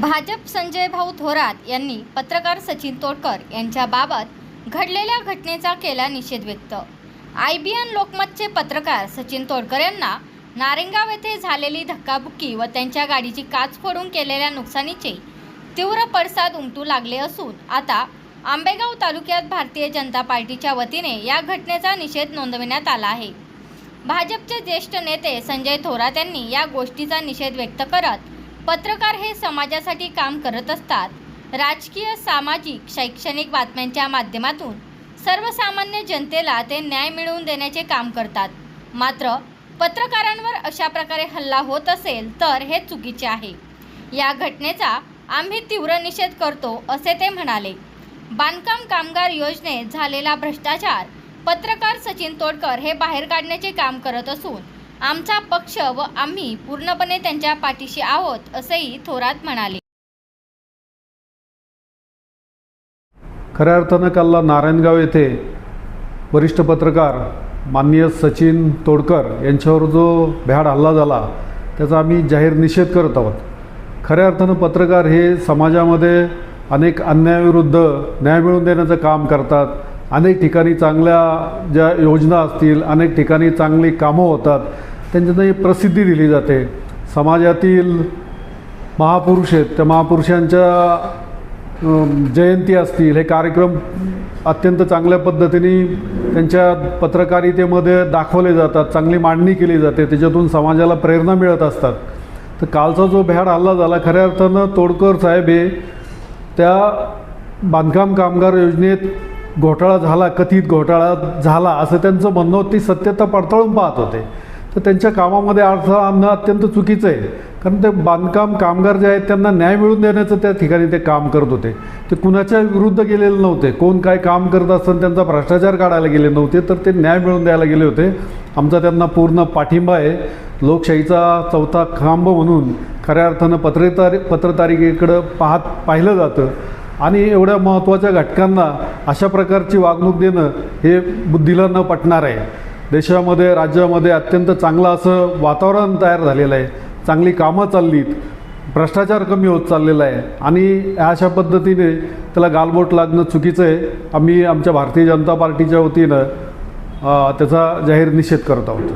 भाजप संजय भाऊ थोरात यांनी पत्रकार सचिन तोडकर यांच्याबाबत घडलेल्या घटनेचा केला निषेध व्यक्त. आय बी एन लोकमतचे पत्रकार सचिन तोडकर यांना नारेंगाव येथे झालेली धक्काबुक्की व त्यांच्या गाडीची काच फोडून केलेल्या नुकसानीचे तीव्र पडसाद उमटू लागले असून आता आंबेगाव तालुक्यात भारतीय जनता पार्टीच्या वतीने या घटनेचा निषेध नोंदविण्यात आला आहे. भाजपचे ज्येष्ठ नेते संजय थोरात यांनी या गोष्टीचा निषेध व्यक्त करत पत्रकार हे समाजासाठी काम करत असतात. राजकीय सामाजिक शैक्षणिक बातम्यांच्या माध्यमातून सर्वसामान्य जनतेला ते न्याय मिळवून देण्याचे काम करतात. मात्र पत्रकारांवर अशा प्रकारे हल्ला होत असेल तर हे चुकीचे आहे. या घटनेचा आम्ही तीव्र निषेध करतो असे ते म्हणाले. बांधकाम कामगार योजनेत झालेला भ्रष्टाचार पत्रकार सचिन तोडकर हे बाहेर काढण्याचे काम करत असून आमचा पक्ष व आम्ही पूर्णपणे त्यांच्या पाठीशी आहोत असेही थोरात म्हणाले. खऱ्या अर्थानं काल नारायणगाव येथे वरिष्ठ पत्रकार माननीय सचिन तोडकर यांच्यावर जो भ्याड हल्ला झाला त्याचा आम्ही जाहीर निषेध करत आहोत. खऱ्या अर्थानं पत्रकार हे समाजामध्ये अनेक अन्यायाविरुद्ध न्याय मिळवून देण्याचं काम करतात. अनेक ठिकाणी चांगल्या ज्या योजना असतील अनेक ठिकाणी चांगली कामं होतात. त्यांच्यातनं ही प्रसिद्धी दिली जाते. समाजातील महापुरुष आहेत. त्या महापुरुषांच्या जयंती असतील हे कार्यक्रम अत्यंत चांगल्या पद्धतीने त्यांच्या पत्रकारितेमध्ये दाखवले जातात चांगली मांडणी केली जाते त्याच्यातून समाजाला प्रेरणा मिळत असतात. तर कालचा जो भ्याड हल्ला झाला खऱ्या अर्थानं तोडकर साहेब हे त्या बांधकाम कामगार योजनेत घोटाळा झाला कथित घोटाळा झाला असं त्यांचं म्हणणं होती. ती सत्यता पडताळून पाहत होते. तर त्यांच्या कामामध्ये अडथळा आणणं अत्यंत चुकीचं आहे. कारण ते बांधकाम कामगार जे आहेत त्यांना न्याय मिळवून देण्याचं त्या ठिकाणी ते काम करत होते. ते कुणाच्या विरुद्ध गेलेले नव्हते. कोण काय काम करत असताना त्यांचा भ्रष्टाचार काढायला गेले नव्हते तर ते न्याय मिळवून द्यायला गेले होते. आमचा त्यांना पूर्ण पाठिंबा आहे. लोकशाहीचा चौथा खांब म्हणून खऱ्या अर्थानं पत्रतारी पत्रकारिकेकडं पाहत पाहिलं जातं. आणि एवढ्या महत्त्वाच्या घटकांना अशा प्रकारची वागणूक देणं हे बुद्धीला न पटणार आहे. देशामध्ये राज्यामध्ये अत्यंत चांगलं असं वातावरण तयार झालेलं आहे. चांगली कामं चाललीत. भ्रष्टाचार कमी होत चाललेला आहे. आणि अशा पद्धतीने त्याला गालबोट लागणं चुकीचं आहे. आम्ही आमच्या भारतीय जनता पार्टीच्या वतीनं त्याचा जाहीर निषेध करत आहोत.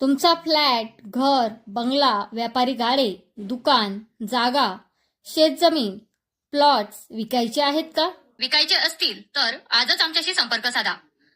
तुमचा फ्लॅट घर बंगला व्यापारी गाडे दुकान जागा शेतजमीन प्लॉट्स विकायचे आहेत का? विकायचे असतील तर आजच आमच्याशी संपर्क साधा.